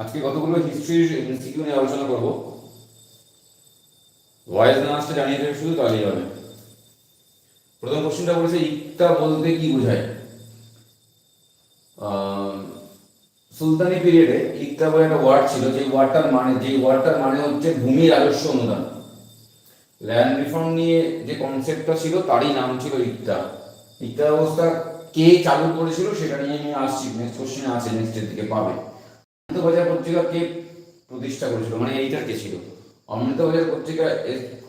আজকে কতগুলো হিস্ট্রির এমসিকিউ নিয়ে আলোচনা করব? ভয়েস না আসতে জানিয়ে দেবে, শুধু তাহলেই হবে। প্রথম কোশ্চেনটা বলেছে, ইকতা বলতে কি বোঝায়? সুলতানি পিরিয়ডে ইকতা বলে একটা ওয়ার্ড ছিল, যে ওয়ার্ডটার মানে যে ওয়ার্ডটার মানে হচ্ছে ভূমি রাজস্ব অনুদান। ল্যান্ড রিফর্ম নিয়ে যে কনসেপ্টটা ছিল, তারই নাম ছিল ইকতা। ইকতা ব্যবস্থা কে চালু করেছিল, সেটা নিয়ে আমি আসছি নেক্সট কোশ্চেনে আছে নেক্সটের দিকে পাবে। অমৃতবাজার পত্রিকা কে প্রতিষ্ঠা করেছিল? মানে এইটার কে ছিল? অমৃতবাজার পত্রিকা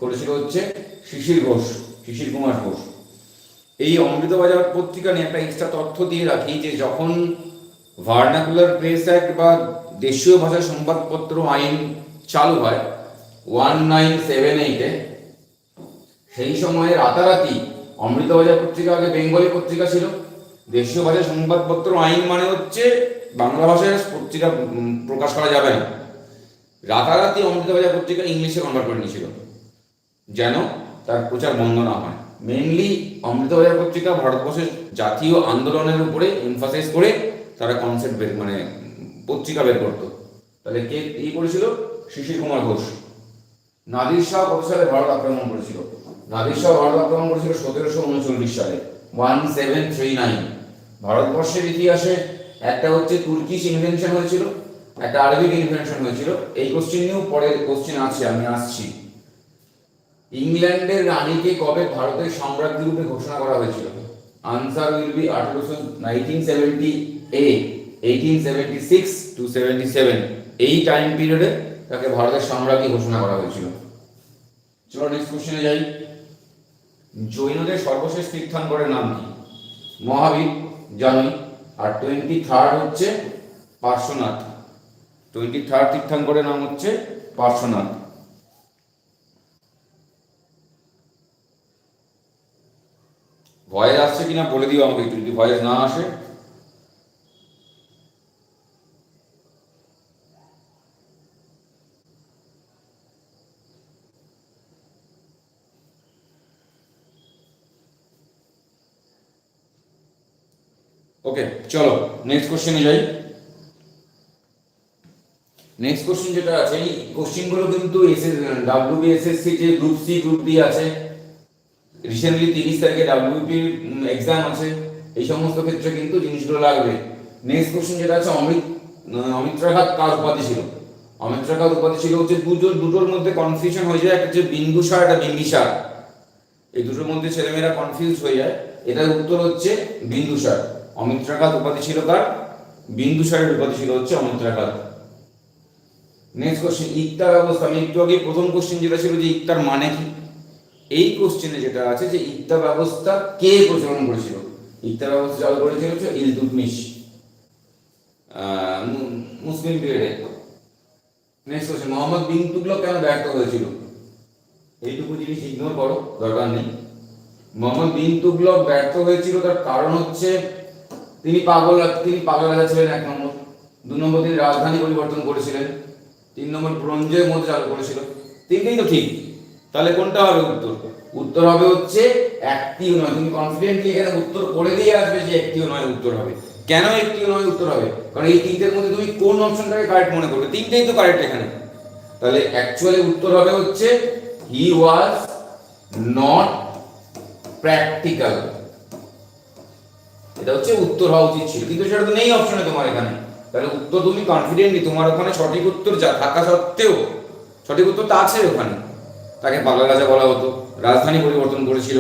করেছিল হচ্ছে শিশির ঘোষ, শিশির কুমার ঘোষ। এই অমৃতবাজার পত্রিকা নিয়ে একটা এক্সট্রা তথ্য দিয়ে রাখি যে যখন ভার্নাকুলার প্রেস অ্যাক্ট বা দেশীয় ভাষার সংবাদপত্র আইন চালু হয়, ওয়ান নাইন সেভেন এইটে, সেই সময়ে রাতারাতি অমৃতবাজার পত্রিকা আগে বেঙ্গলি পত্রিকা ছিল। দেশীয় ভাষা সংবাদপত্র আইন মানে হচ্ছে বাংলা ভাষায় পত্রিকা প্রকাশ করা যাবে না। রাতারাতি অমৃতবাজার পত্রিকা ইংলিশে কনভার্ট করে নিয়েছিল। যেন তার প্রচার বন্ধ না হয়। মেইনলি অমৃতবাজার পত্রিকা ভারতবর্ষের জাতীয় আন্দোলনের উপরে এমফাসাইজ করে তারা কনসেপ্ট বের মানে পত্রিকা বের করতো। তাহলে কে এই করেছিল? শিশির কুমার ঘোষ। নাদির শাহ কত সালে ভারত আক্রমণ করেছিল। নাদির শাহ ভারত আক্রমণ করেছিল সতেরোশো উনচল্লিশ সালে। ওয়ান সেভেন থ্রি নাইন ভারতবর্ষের ইতিহাসে একটা হচ্ছে তুর্কিশ ইনভেনশন হয়েছিল, একটা আরবিক ইনভেনশন হয়েছিল। এই কোশ্চেন নিয়েও পরে কোশ্চেন আছে, আমি আসছি। ইংল্যান্ডের রানীকে কবে ভারতের সম্রাজ্ঞী রূপে ঘোষণা করা হয়েছিল? আনসার উইল বি আঠারোশো nineteen seventy eight eighteen seventy six to seventy seven এই টাইম পিরিয়ডে তাকে ভারতের সম্রাজ্ঞী ঘোষণা করা হয়েছিল। চলো নেক্সট কোশ্চেনে যাই। জৈনদের সর্বশেষ তীর্থাঙ্করের নাম কি? মহাবীর, জানুই। আর টোয়েন্টি থার্ড হচ্ছে পার্শ্বনাথ। টোয়েন্টি থার্ড তীর্থাঙ্করের নাম হচ্ছে পার্শ্বনাথ। ভয়েস আসছে কিনা বলে দিও আমাকে যদি ভয়েস না আসে। চলো নেক্সট কোশ্চেনে যাই। নেক্সট কোশ্চেন যেটা আছে, এই কোশ্চেনগুলো কিন্তু এসএস ডাব্লিউবিএসএসসি যে গ্রুপ সি গ্রুপ ডি আছে। রিসেন্টলি তিরিশ তারিখে ডাব্লিউপি এক্সাম আছে। এই সমস্ত ক্ষেত্রে কিন্তু জিনিসগুলো লাগবে। নেক্সট কোশ্চেন যেটা আছে, অমিত অমিত্রাঘাত কার উপাধি ছিল? অমিত্রাঘাত উপাধি ছিল হচ্ছে দুটো দুটোর মধ্যে কনফিউশন হয়ে যায়, একটা হচ্ছে বিন্দুসার একটা বিম্বিসার এই দুটোর মধ্যে ছেলেমেয়েরা কনফিউজ হয়ে যায়। এটার উত্তর হচ্ছে বিন্দুসার অমিত্রাঘাত উপাধি ছিল কার? বিন্দুসারের উপাধি ছিল হচ্ছে অমিত্রাঘাত। নেক্সট কোশ্চেন ইকতার ব্যবস্থা আমি একটু আগে প্রথম কোশ্চেন যেটা ছিল যে ইকতার মানে কি? এই কোশ্চেনে যেটা আছে যে ইকতা ব্যবস্থা কে প্রচলন করেছিল? ইকতা ব্যবস্থা চালু করেছিল হচ্ছে ইলতুতমিশ মুসলিম পিরিয়ডে নেক্সট কোশ্চেন মোহাম্মদ বিন তুগলক কেন ব্যর্থ হয়েছিল? এইটুকু জিনিস ইগনোর করো, দরকার নেই। মোহাম্মদ বিন তুগলক ব্যর্থ হয়েছিল তার কারণ হচ্ছে তিনি পাগল তিনি পাগল রাজা ছিলেন এক নম্বর। দু নম্বর তিনি রাজধানী পরিবর্তন করেছিলেন। তিন নম্বর ব্রঞ্জের মধ্যে চালু করেছিল। তিনটেই তো ঠিক। তাহলে কোনটা হবে উত্তর? উত্তর হবে হচ্ছে একটিও নয়। তুমি কনফিডেন্টলি এখানে উত্তর করে দিয়ে আসবে যে একটিও নয় উত্তর হবে। কেন একটিও নয় উত্তর হবে? কারণ এই তিনটের মধ্যে তুমি কোন অপশনটাকে কারেক্ট মনে করবে? তিনটেই তো কারেক্ট এখানে। তাহলে অ্যাকচুয়ালি উত্তর হবে হচ্ছে হি ওয়াজ নট প্র্যাকটিক্যাল এটা হচ্ছে উত্তর হওয়া উচিত ছিল। কিন্তু সেটা তো নেই অপশনে তোমার এখানে। তাহলে উত্তর তুমি কনফিডেন্টলি তোমার ওখানে সঠিক উত্তর যা থাকা সত্ত্বেও, সঠিক উত্তর তো আছে ওখানে। তাকে পাগলা রাজা বলা হতো। রাজধানী পরিবর্তন করেছিল।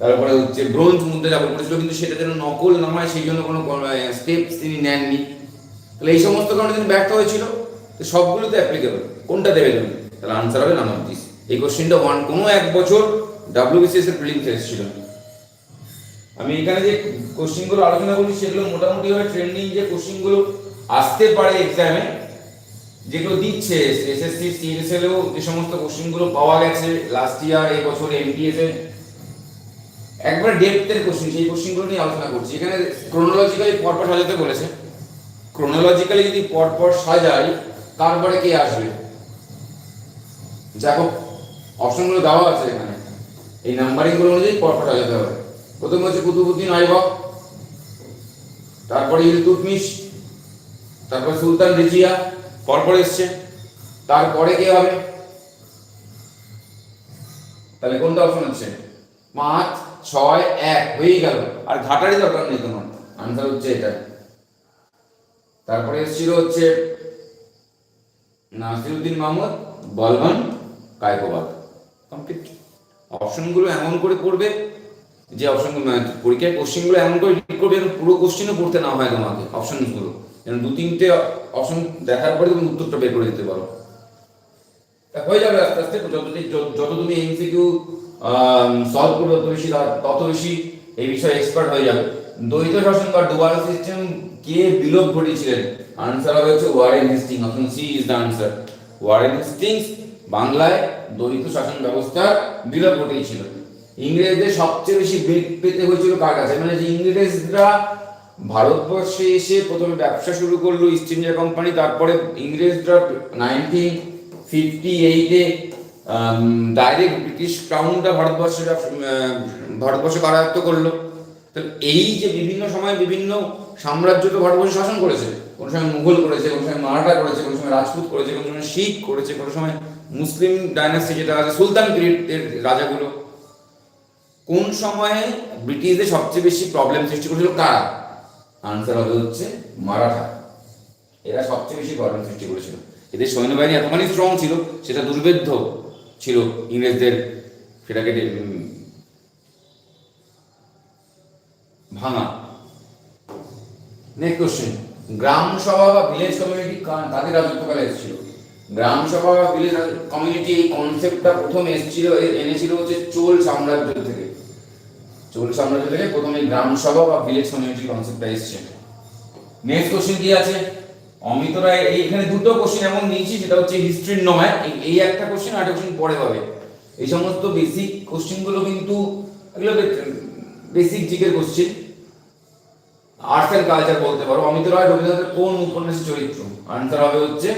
তারপরে হচ্ছে ব্রোঞ্জ মুদ্রা যাপন করেছিল। কিন্তু সেটা যেন নকল না হয়, সেই জন্য কোনো স্টেপস তিনি নেননি। তাহলে এই সমস্ত কারণে তিনি ব্যর্থ হয়েছিল। তো সবগুলো তো অ্যাপ্লিকেবল কোনটা দেবে তুমি? তাহলে আনসার হবে নাম অফ দিস এই কোশ্চেনটা ওয়ান কোনো এক বছর ডাব্লিউবিসিএস এর প্রিলিমস এসেছিল। আমি এখানে যে কোশ্চেনগুলো আলোচনা করছি, সেগুলো মোটামুটি ভাবে ট্রেন্ডিং যে কোশ্চেনগুলো আসতে পারে এক্সামে যেগুলো দিচ্ছে এসএসসি সিএসএলও যে সমস্ত কোশ্চেনগুলো পাওয়া গেছে লাস্ট ইয়ার এই বছর এমটিএস এ, একবার ডেপথের কোশ্চেন সেই কোশ্চেনগুলো নিয়ে আলোচনা করছি। এখানে ক্রোনোলজিক্যালি পরপর সাজাতে বলেছে। ক্রোনোলজিক্যালি যদি পরপর সাজাই, তারপরে কে আসবে? দেখো অপশনগুলো দেওয়া আছে এখানে। এই নাম্বারিংগুলো অনুযায়ী পরপর সাজাতে হবে। প্রথমে হচ্ছে কুতুবুদ্দিন আইবক তারপরে ইলতুতমিশ তারপর সুলতান রিজিয়া, পরপর এসছে, তারপরে কে হবে? তাহলে কোনটা অপশন হচ্ছে? পাঁচ, ছয়, এক, হয়েই গেল। আর ঘাটারই দরকার নেই তোমার। আনসার হচ্ছে এটা। তারপরে এসেছিল হচ্ছে নাসিরুদ্দিন মাহমুদ, বলবান, কায়কোবাদ। কমপ্লিট অপশনগুলো এমন করে পড়বে যে অপশনগুলো মানে পরীক্ষায় কোশ্চেনগুলো এমন করে রিড করবে যেন পুরো কোশ্চেনও পড়তে না হয় তোমাকে অপশনগুলো যেন দু, তিনটে অপশন দেখার পরে তুমি উত্তরটা বের করে দিতে পারো। হয়ে যাবে আস্তে আস্তে, যত যত- তুমি এমসিকিউ সলভ করবে তত বেশি তত বেশি এই বিষয়ে এক্সপার্ট হয়ে যাবে। দ্বৈত শাসন বা ডুয়াল সিস্টেম কে বিলোপ ঘটিয়েছিলেন? আনসার হবে হচ্ছে Warren Hasting option C is the answer Warren Hastings বাংলায় দ্বৈত শাসন ব্যবস্থা বিলোপ ঘটিয়েছিল। ইংরেজদের সবচেয়ে বেশি বেগ পেতে হয়েছিল কার কাছে? মানে যে ইংরেজরা ভারতবর্ষে এসে প্রথমে ব্যবসা শুরু করল ইস্ট ইন্ডিয়া কোম্পানি তারপরে ইংরেজরা নাইনটিন ফিফটি এইটে ডাইরেক্ট ব্রিটিশ ক্রাউনটা ভারতবর্ষে ভারতবর্ষে কারায়ত্ত করল। তো এই যে বিভিন্ন সময় বিভিন্ন সাম্রাজ্য তো ভারতবর্ষে শাসন করেছে। কোনো সময় মুঘল করেছে, কোনো সময় মারাঠা করেছে, কোনো সময় রাজপুত করেছে, কোনো সময় শিখ করেছে, কোনো সময় মুসলিম ডাইনাস্টি যেটা আছে, সুলতান পিরিয়ডের রাজাগুলো। কোন সময়ে ব্রিটিশদের সবচেয়ে বেশি প্রবলেম সৃষ্টি করেছিল কারা? আনসার হবে হচ্ছে মারাঠা। এরা সবচেয়ে বেশি প্রবলেম সৃষ্টি করেছিল। এদের সৈন্যবাহিনী এতখানি স্ট্রং ছিল, সেটা দুর্ভেদ্য ছিল ইংরেজদের সেটাকে ভাঙা। নেক্সট কোশ্চেন গ্রাম সভা বা ভিলেজ কমিউনিটি তাদের রাজত্বকালে এসেছিল? গ্রাম সভা বা ভিলেজ কমিউনিটি এই কনসেপ্টটা প্রথম এসেছিল এনেছিল হচ্ছে চোল সাম্রাজ্য চোল সাম্রাজ্য থেকে প্রথমে গ্রাম সভা বা ভিলেজ কমিউনিটি কনসেপ্টটা এসেছে। নেক্সট কোশ্চেন কি আছে? অমিত রায় এইখানে দুটো কোশ্চেন এমন নিয়েছি, সেটা হচ্ছে হিস্ট্রির নয় এই একটা কোশ্চেন আর কোশ্চেন পরে হবে এই সমস্ত বেসিক কোশ্চেনগুলো কিন্তু, এগুলো বেসিক জিকের কোশ্চেন আর্টস অ্যান্ড কালচার বলতে পারো। অমিত রায় রবীন্দ্রনাথের কোন উপন্যাসের চরিত্র? আনসার হবে হচ্ছে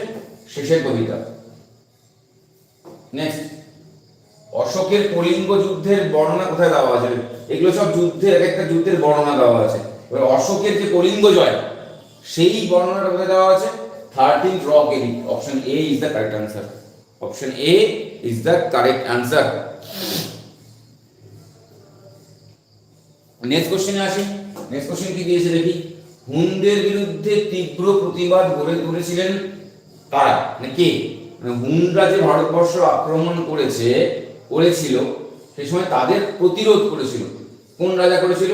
শেষের কবিতা। নেক্সট অশোকের কলিঙ্গ যুদ্ধের বর্ণনা কোথায় দেওয়া আছে? এগুলো সব যুদ্ধের, এক একটা যুদ্ধের বর্ণনা দেওয়া আছে। এবার অশোকের যে কলিঙ্গ জয়, সেই বর্ণনাটা কোথায় দেওয়া আছে? Thirteen rock Eric option A is the correct answer option A is the correct answer next কোশ্চেনে আসি। নেক্সট কোশ্চেন কি দিয়েছে দেখি? হুনদের বিরুদ্ধে তীব্র প্রতিবাদ গড়ে তুলেছিলেন কারা? মানে কে? মানে হুনরা যে ভারতবর্ষ আক্রমণ করেছে, করেছিল, সেই সময় তাদের প্রতিরোধ করেছিল। কোন রাজা করেছিল?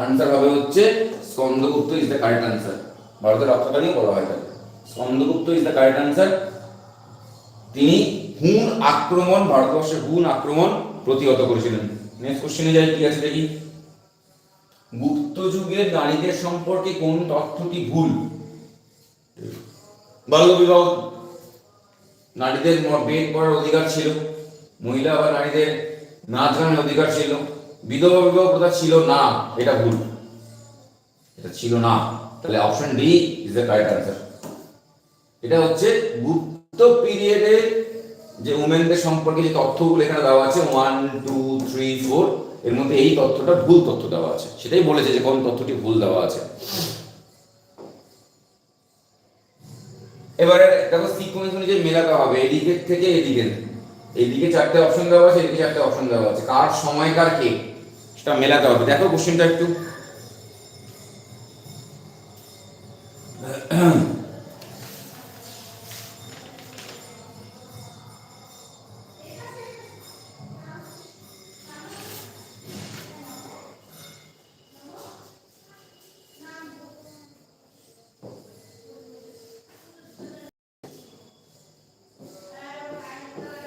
আনসার হবে হচ্ছে Skandagupta is the correct answer ভারতের রক্ষাকারীও বলা হয় তাকে Skandagupta is the correct answer তিনি হুন আক্রমণ, ভারতবর্ষে হুন আক্রমণ প্রতিহত করেছিলেন। নেক্সট কোশ্চেনে যাই, কি আছে দেখি? গুপ্ত যুগের নারীদের সম্পর্কে কোন তথ্যটি ভুল? বাল্য বিবাহ। নারীদের বেদ পড়ার অধিকার ছিল। মহিলা বা নারীদের নাচ গানের অধিকার ছিল। বিধবা বিবাহ প্রথা ছিল না, এটা ভুল। এটা ছিল না। তাহলে option D is the correct answer এটা হচ্ছে গুপ্ত পিরিয়ডের যে উমেনদের সম্পর্কে যে তথ্যগুলো এখানে দেওয়া আছে ওয়ান টু থ্রি ফোর এর মধ্যে এই তথ্যটা ভুল তথ্য দেওয়া আছে। সেটাই বলেছে যে কোন তথ্যটি ভুল দেওয়া আছে। এবারে দেখো সিকোয়েন্স অনুযায়ী মেলাতে হবে এদিকে থেকে এদিকে এইদিকে চারটে অপশন দেওয়া আছে, এদিকে চারটে অপশন দেওয়া আছে। কার সময়কার কে? সেটা মেলাতে হবে। দেখো কোশ্চেনটা একটু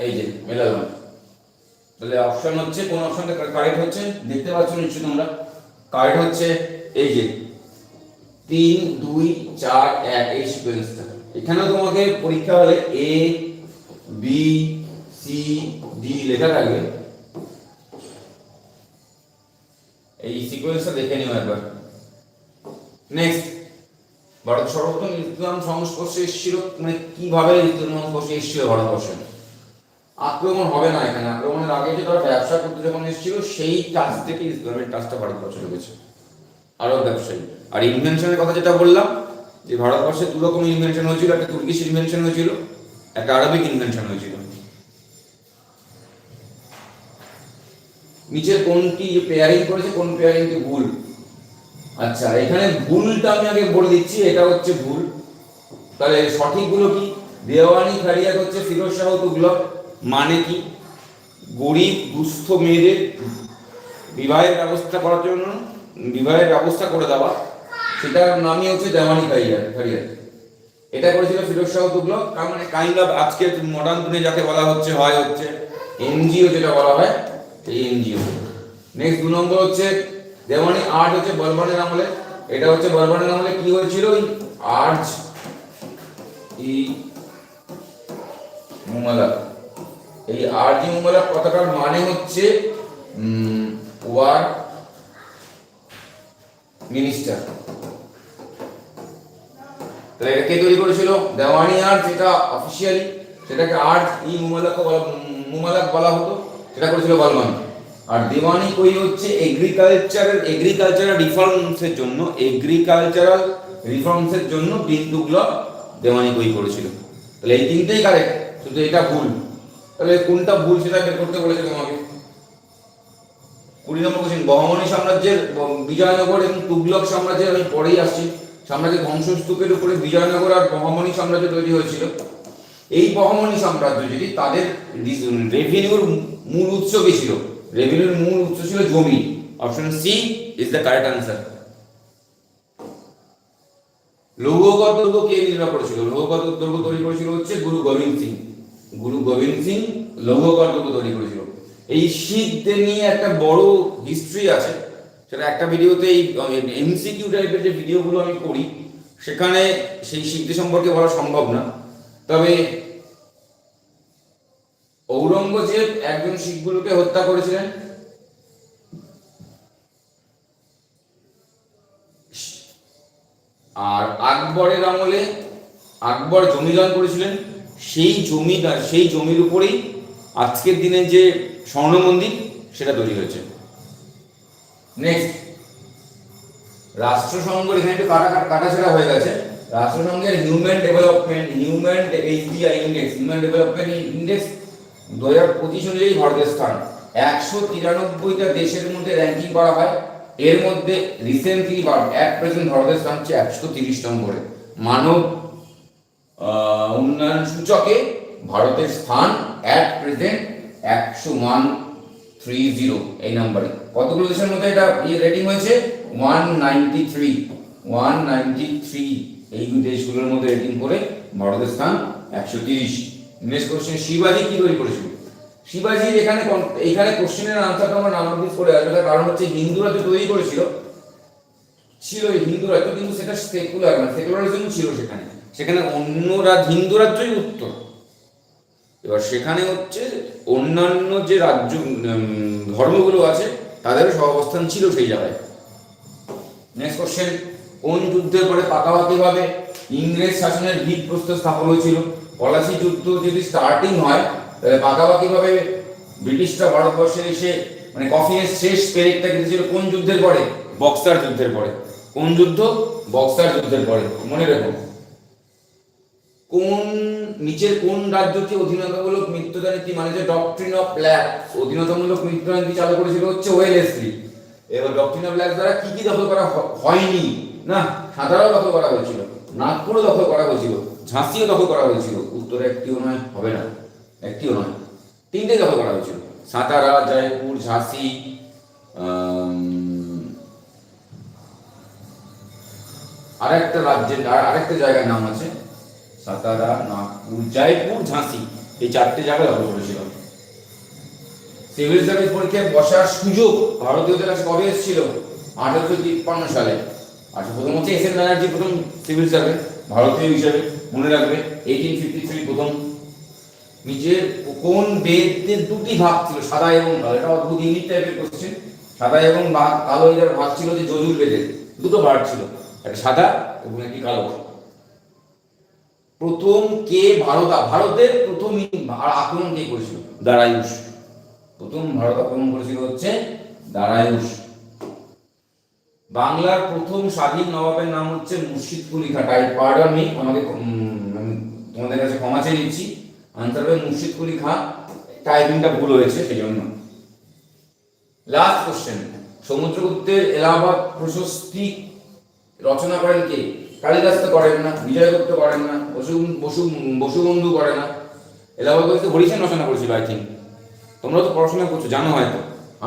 এই যে মেলালাম তাহলে অপশন হচ্ছে, কোন অপশনটা কারেক্ট হচ্ছে? দেখতে পাচ্ছ নিশ্চয়ই তোমরা। কারেক্ট হচ্ছে এই যে, তিন, দুই, চার, এক, এই সিকোয়েন্সটা এখানেও তোমাকে পরীক্ষা হলে এ বি সি ডি লেখা থাকবে। এই সিকোয়েন্সটা দেখে নিও একবার। নেক্সট ভারত সর্বপ্রথম ইসলাম সংস্পর্শে এসেছিল মানে কীভাবে ইসলাম সংস্পর্শে এসেছিল ভারতবর্ষে? আক্রমণ হবে না এখানে। আক্রমণের আগে যে তারা ব্যবসা করতে যখন এসেছিল, সেই কাজ থেকে ইসলামের কাজটা ভারতবর্ষে ঢুকেছে। আরব ব্যবসায়ী। আর ইনভেনশনের কথা যেটা বললাম, যে ভারতবর্ষে দু রকম ইনভেনশন হয়েছিল, একটা তুর্কিশ ইনভেনশন হয়েছিল, একটা আরবিক ইনভেনশন হয়েছিল। নিচের কোনটি পেয়ারিং করেছে, কোন পেয়ারিংটি ভুল? আচ্ছা এখানে ভুলটা আমি আগে বলে দিচ্ছি, এটা হচ্ছে ভুল। তাহলে সঠিকগুলো কি? দেওয়ানি, খারিয়াত হচ্ছে ফিরোজ শাহ তুগলক। মানে কি? গরিব, দুস্থ মেয়েদের বিবাহের ব্যবস্থা করার জন্য, বিবাহের ব্যবস্থা করে দেওয়া। সেটার নামই হচ্ছে দেওয়ানি খারিয়াত খারিয়াত এটা করেছিল ফিরোজ শাহ তুগলক। তার মানে কাইন্ড অফ আজকে মডার্ন দিনে যাকে বলা হচ্ছে, হয় হচ্ছে এনজিও যেটা বলা হয়, এই এনজিও। নেক্সট দু নম্বর হচ্ছে দেওয়ানি আর্ট হচ্ছে বলবানের আমলে। এটা হচ্ছে বলবানের আমলে কি হয়েছিল? ওই আর্জ ই মুমালা। এই আরজি মুমালা কথাটার মানে হচ্ছে ওয়ার মিনিস্টার। তাহলে এটা কে তৈরি করেছিল? দেওয়ানি আর্ট যেটা অফিসিয়ালি সেটাকে আর্ট ই মুমালাক মুমালাক বলা হতো, সেটা করেছিল বলবান আর দেওয়ানি কই হচ্ছে? এগ্রিকালচারাল এগ্রিকালচারাল রিফর্মসের জন্য এগ্রিকালচারাল রিফর্মসের জন্য টুকলো দেওয়ানি কই করেছিল। তাহলে এই তিনটেই কারেক্ট শুধু এটা ভুল। তাহলে কোনটা ভুল সেটা বের করতে বলেছে তোমাকে? কুড়ি নম্বর কোশ্চেন, বহমনি সাম্রাজ্যের বিজয়নগর এবং তুগলক সাম্রাজ্যের, আমি পরেই আসছি। সাম্রাজ্যের ধ্বংসস্তূপের উপরে বিজয়নগর আর বহমনি সাম্রাজ্য তৈরি হয়েছিল। এই বহমনি সাম্রাজ্য যদি তাদের রেভিনিউর মূল উৎস কি ছিল? রেভিনিউর মূল উৎস ছিল জমি। Option C is the correct answer Lohagarh দুর্গ কে নির্মাণ করেছিল? লৌহগড় দুর্গ তৈরি করেছিল হচ্ছে গুরু গোবিন্দ সিং। গুরু গোবিন্দ সিং দুর্গ তৈরি করেছিল। এই শীতদের নিয়ে একটা বড় হিস্ট্রি আছে। সেটা একটা ভিডিওতে এই এমসিকিউ টাইপের যে ভিডিওগুলো আমি করি, সেখানে সেই শিখদের সম্পর্কে বলা সম্ভব না। তবে ঔরঙ্গজেব একজন শিখগুলোকে হত্যা করেছিলেন। আর আকবরের আমলে আকবর জমি দান করেছিলেন। সেই জমি দা- সেই জমির উপরেই আজকের দিনে যে স্বর্ণ মন্দির, সেটা তৈরি হয়েছে। নেক্সট রাষ্ট্রসংঘের এখানে একটু কাটা কাটাছেড়া হয়ে গেছে। রাষ্ট্রসংঘের human development, human HDI index human development index দু হাজার পঁচিশ অনুযায়ী ভারতের স্থান। একশো তিরানব্বইটা দেশের মধ্যে র্যাঙ্কিং করা হয়। এর মধ্যে রিসেন্টলি অ্যাট প্রেজেন্ট ভারতের স্থান হচ্ছে একশো তিরিশ নম্বরে মানব উন্নয়ন সূচকে ভারতের স্থান অ্যাট প্রেজেন্ট একশো ওয়ান থ্রি জিরো এই নাম্বারে কতগুলো দেশের মধ্যে এটা ইয়ে রেটিং হয়েছে? One ninety three one ninety three এই দেশগুলোর মধ্যে রেটিং করে ভারতের স্থান একশো তিরিশ। নেক্সট কোশ্চেন শিবাজি কি তৈরি করেছিল? শিবাজির এখানে এখানে কোশ্চেনের আনসারটা আমার নামাঙ্কিত করে আসবে। কারণ হচ্ছে হিন্দুরা যে তৈরি করেছিল। ছিল হিন্দুরা তো, কিন্তু সেটা সেকুলার না। সেকুলারিজম ছিল সেখানে। সেখানে অন্য হিন্দু রাজ্যই উত্তর। এবার সেখানে হচ্ছে অন্যান্য যে রাজ্য ধর্মগুলো আছে তাদেরও সহাবস্থান ছিল সেই জায়গায়। নেক্সট কোশ্চেন কোন যুদ্ধের পরে পাকাপাকিভাবে ইংরেজ শাসনের ভিত প্রস্তর স্থাপন হয়েছিল। পলাশি যুদ্ধ যদি স্টার্টিং হয়, তাহলে পাকাপাকিভাবে ব্রিটিশরা ভারতবর্ষে এসে মানে কফিনের শেষ পেরেকটা কেটেছিল কোন যুদ্ধের পরে? বক্সার যুদ্ধের পরে। কোন যুদ্ধ? বক্সার যুদ্ধের পরে। মনে রেখো। কোন নিচের কোন রাজ্যটি অধীনতামূলক মৃত্যুদা নীতি মানে যে ডকট্রিন অফ ব্ল্যাক অধীনতামূলক মৃত্যুদা নীতি চালু করেছিল হচ্ছে ওয়েলেসলি এবার ডকট্রিন অফ ব্ল্যাক দ্বারা কি কি দখল করা হয়নি? না, সাঁতারাও দখল করা হয়েছিল, নাগপুরও দখল করা হয়েছিল, ঝাঁসিও দখল করা হয়েছিল, উত্তরে একটিও নয়, হবে না, একটিও নয়, তিনটে দখল করা হয়েছিল, সাতারা, জয়পুর, ঝাঁসি আরেকটা রাজ্যের, আর আরেকটা জায়গার নাম আছে সাতারা, নাগপুর, জয়পুর, ঝাঁসি। এই চারটে জায়গায় দখল করেছিল। সিভিল সার্ভিস পরীক্ষায় বসার সুযোগ ভারতীয়দের কাছে কবে এসেছিল? আঠারোশো তিপ্পান্ন সালে। আচ্ছা প্রথম হচ্ছে এস এন ব্যানার্জি, প্রথম সিভিল সার্ভেন্ট ভারতীয় হিসাবে মনে রাখবে এইটিন ফিফটি থ্রি প্রথম। নিজের কোন বেদের দুটি ভাগ ছিল, সাদা এবং কালো এটা অদ্ভুত ইউনিক টাইপের কোশ্চেন সাদা এবং কালো এটার ভাগ ছিল যে যজুর বেদের দুটো ভাগ ছিল। একটা সাদা এবং একটি কালো প্রথম কে ভারত ভারতের প্রথম আক্রমণ কে করেছিল? দারায়ুষ। প্রথম ভারত আক্রমণ করেছিল হচ্ছে দারায়ুষ। বাংলার প্রথম স্বাধীন নবাবের নাম হচ্ছে মুর্শিদ কুলি খা টাইপ পার্ডন মি আমাকে তোমাদের কাছে ক্ষমা চেয়ে নিচ্ছি। আনসার হবে মুর্শিদ কুলি খা টাইপিংটা ভুল হয়েছে সেই জন্য লাস্ট কোশ্চেন সমুদ্রগুপ্তের এলাহাবাদ প্রশস্তি রচনা করেন কে? কালিদাস তো করেন না বিজয়গুপ্ত করেন না, বসু বসু, বসুবন্ধু করে না। এলাহাবাদ বলতে হরিসেন রচনা করেছিল আই থিঙ্ক তোমরা তো পড়াশোনা করছ, জানো হয়তো।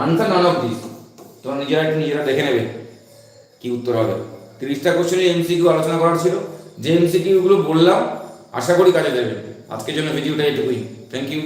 আনসার নান অফ দিস তোমরা নিজেরা একটু নিজেরা দেখে নেবে কি উত্তর হবে। তিরিশটা কোশ্চেনের এমসিকিউ আলোচনা করার ছিল। যে এমসিকিউ গুলো বললাম, আশা করি কাজে দেবে। আজকের জন্য ভিডিওটা এটুকুই। Thank you